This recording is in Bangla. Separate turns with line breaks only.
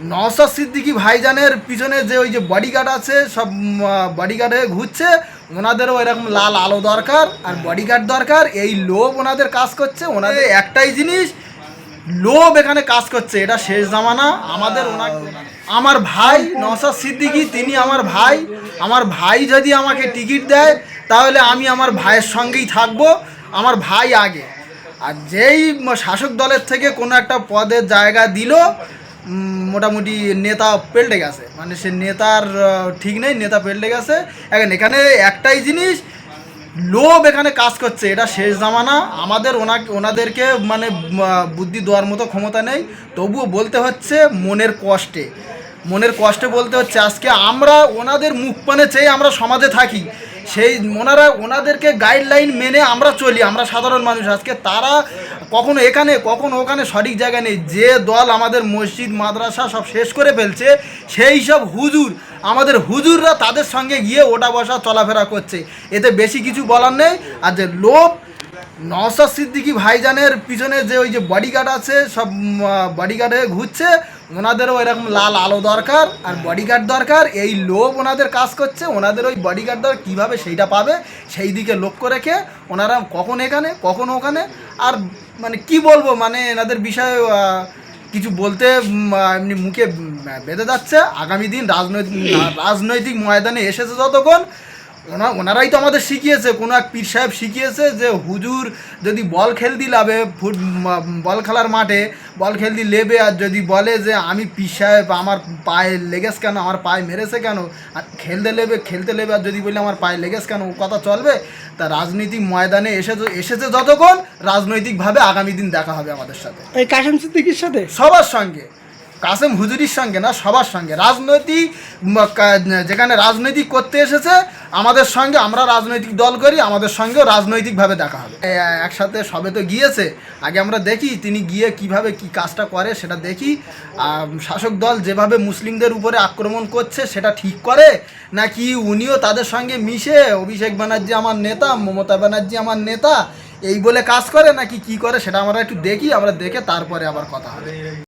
নওসাদ সিদ্দিকি ভাইজানের পিছনে যে ওই যে বডিগার্ড আছে সব বডিগার্ডে ঘুরছে ওনাদেরও এরকম লাল আলো দরকার আর বডিগার্ড দরকার। এই লোভ ওনাদের কাজ করছে ওনাদের একটাই জিনিস লোভ এখানে কাজ করছে এটা শেষ জামানা। আমাদের ওনাকে আমার ভাই নওসাদ সিদ্দিকি তিনি আমার ভাই। আমার ভাই যদি আমাকে টিকিট দেয় তাহলে আমি আমার ভাইয়ের সঙ্গেই থাকব আমার ভাই আগে। আর যেই শাসক দলের থেকে কোনো একটা পদের জায়গা দিল মোটামুটি নেতা পেল্টে গেছে। মানে সে নেতার ঠিক নেই, নেতা পেল্টে গেছে। এখন এখানে একটাই জিনিস, লোভ এখানে কাজ করছে। এটা শেষ জামানা। আমাদের ওনাকে, ওনাদেরকে মানে বুদ্ধি দেওয়ার মতো ক্ষমতা নেই। তবুও বলতে হচ্ছে মনের কষ্টে। মনের কষ্টে বলতে হচ্ছে, আজকে আমরা ওনাদের মুখ পানে চেয়ে আমরা সমাজে থাকি। সেই ওনারা, ওনাদেরকে গাইডলাইন মেনে আমরা চলি, আমরা সাধারণ মানুষ। আজকে তারা কখনো এখানে, কখনো ওখানে সঠিক জায়গা নেই। যে দল আমাদের মসজিদ, মাদ্রাসা সব শেষ করে ফেলছে, সেই সব হুজুর, আমাদের হুজুররা তাদের সঙ্গে গিয়ে ওটা বসা চলাফেরা করছে। এতে বেশি কিছু বলার নেই। আর যে লোভ নওসাদ সিদ্দিকি ভাইজানের পিছনে যে ওই যে বডিগার্ড আছে, সব বডিগার্ডে ঘুরছে, ওনাদেরও এরকম লাল আলো দরকার আর বডিগার্ড দরকার। এই লোভ ওনাদের কাজ করছে, ওনাদের ওই বডিগার্ড দর কীভাবে সেইটা পাবে, সেই দিকে লক্ষ্য রেখে ওনারা কখন এখানে, কখন ওখানে, আর মানে কি বলব মানে এনাদের বিষয়ে কিছু বলতে এমনি মুখে বেঁধে যাচ্ছে। আগামী দিন রাজনৈতিক রাজনৈতিক ময়দানে এসেছে যতক্ষণ ওনা ওনারাই তো আমাদের শিখিয়েছে কোনো এক পীর সাহেব শিখিয়েছে যে হুজুর যদি বল খেলতি লাবে ফুট বল খেলার মাঠে বল খেলতি লেবে আর যদি বলে যে আমি পীর সাহেব আমার পায়ে লেগেছে কেন আমার পায়ে মেরেছে কেন আর খেলতে লেবে খেলতে লেবে আর যদি বলে আমার পায়ে লেগেছে কেন ও কথা চলবে? তা রাজনৈতিক ময়দানে এসে এসেছে যতক্ষণ রাজনৈতিকভাবে আগামী দিন দেখা হবে আমাদের সাথে।
এই কাশেম সিদ্দিকির সাথে?
সবার সঙ্গে। কাসেম হুজুরির সঙ্গে না, সবার সঙ্গে। রাজনৈতিক যেখানে রাজনৈতিক করতে এসেছে, আমাদের সঙ্গে আমরা রাজনৈতিক দল করি, আমাদের সঙ্গেও রাজনৈতিকভাবে দেখা হবে। একসাথে সবে তো গিয়েছে। আগে আমরা দেখি তিনি গিয়ে কীভাবে কি কাজটা করে, সেটা দেখি। শাসক দল যেভাবে মুসলিমদের উপরে আক্রমণ করছে, সেটা ঠিক করে? নাকি উনিও তাদের সঙ্গে মিশে, অভিষেক ব্যানার্জি আমার নেতা, মমতা ব্যানার্জি আমার নেতা, এই বলে কাজ করে? নাকি কি করে? সেটা আমরা একটু দেখি, আমরা দেখে তারপরে আবার কথা হবে।